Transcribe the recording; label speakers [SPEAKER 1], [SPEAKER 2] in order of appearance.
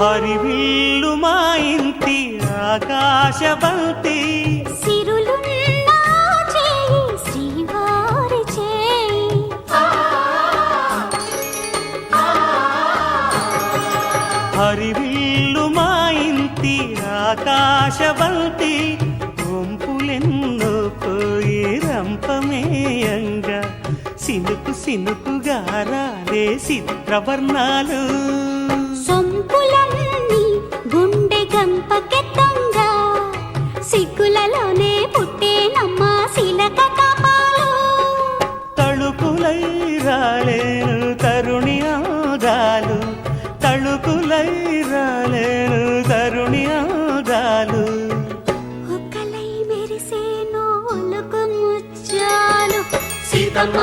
[SPEAKER 1] హరివిల్లు మా ఇంటి ఆకాశబంతి హరివిల్లు మా ఇంటి ఆకాశబంతి గుంపులెన్నో పోయి రంపమేయంగా సినుకు సినుకుగా రాలే చిత్రవర్ణాలు
[SPEAKER 2] సొంపులన్నీ సిగ్గులలోనే పుట్టేనమ్మ శిలక కపాలు.
[SPEAKER 1] తళుకులై రాలేను తరుణి ఆదాలు. తళుకులై రాలేను తరుణి ఆదాలు.
[SPEAKER 2] ఒక్కలై మెరిసేను ఒలుకు ముచ్చాలు
[SPEAKER 3] సీతమ్మ